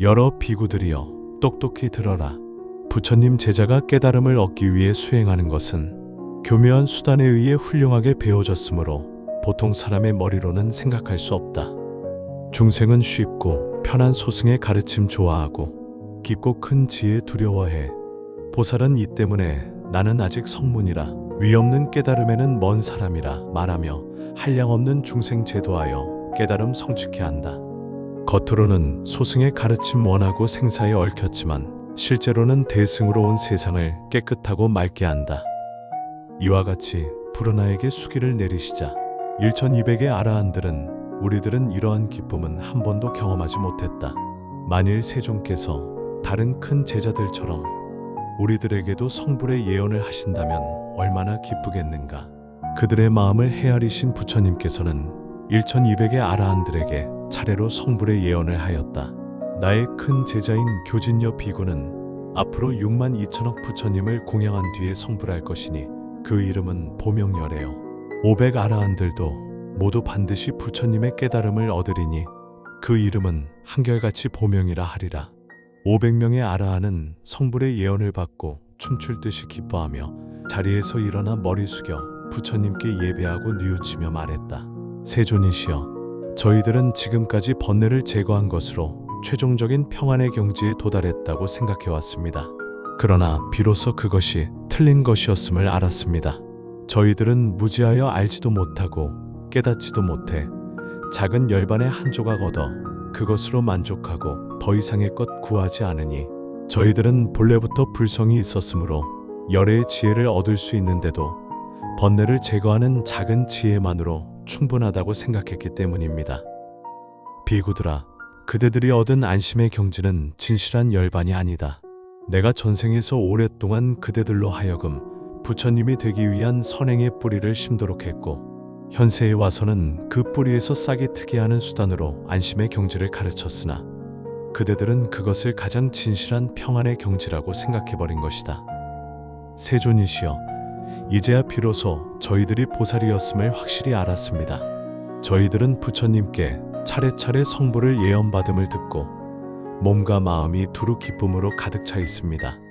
여러 비구들이여 똑똑히 들어라. 부처님 제자가 깨달음을 얻기 위해 수행하는 것은 교묘한 수단에 의해 훌륭하게 배워졌으므로 보통 사람의 머리로는 생각할 수 없다. 중생은 쉽고 편한 소승의 가르침 좋아하고 깊고 큰 지혜 두려워해. 보살은 이 때문에 나는 아직 성문이라 위없는 깨달음에는 먼 사람이라 말하며 한량 없는 중생 제도하여 깨달음 성취케 한다. 겉으로는 소승의 가르침 원하고 생사에 얽혔지만 실제로는 대승으로 온 세상을 깨끗하고 맑게 한다. 이와 같이 부르나에게 수기를 내리시자 1200의 아라한들은 우리들은 이러한 기쁨은 한 번도 경험하지 못했다. 만일 세종께서 다른 큰 제자들처럼 우리들에게도 성불의 예언을 하신다면 얼마나 기쁘겠는가. 그들의 마음을 헤아리신 부처님께서는 1200의 아라한들에게 차례로 성불의 예언을 하였다. 나의 큰 제자인 교진여 비구는 앞으로 6만 2천억 부처님을 공양한 뒤에 성불할 것이니 그 이름은 보명열애요. 500 아라한들도 모두 반드시 부처님의 깨달음을 얻으리니 그 이름은 한결같이 보명이라 하리라. 500명의 아라한은 성불의 예언을 받고 춤출 듯이 기뻐하며 자리에서 일어나 머리 숙여 부처님께 예배하고 뉘우치며 말했다. 세존이시여, 저희들은 지금까지 번뇌를 제거한 것으로 최종적인 평안의 경지에 도달했다고 생각해 왔습니다. 그러나 비로소 그것이 틀린 것이었음을 알았습니다. 저희들은 무지하여 알지도 못하고 깨닫지도 못해 작은 열반의 한 조각 얻어 그것으로 만족하고 더 이상의 것 구하지 않으니 저희들은 본래부터 불성이 있었으므로 열의 지혜를 얻을 수 있는데도 번뇌를 제거하는 작은 지혜만으로 충분하다고 생각했기 때문입니다. 비구들아, 그대들이 얻은 안심의 경지는 진실한 열반이 아니다. 내가 전생에서 오랫동안 그대들로 하여금 부처님이 되기 위한 선행의 뿌리를 심도록 했고 현세에 와서는 그 뿌리에서 싹이 트게 하는 수단으로 안심의 경지를 가르쳤으나 그대들은 그것을 가장 진실한 평안의 경지라고 생각해버린 것이다. 세존이시여, 이제야 비로소 저희들이 보살이었음을 확실히 알았습니다. 저희들은 부처님께 차례차례 성불을 예언받음을 듣고 몸과 마음이 두루 기쁨으로 가득 차 있습니다.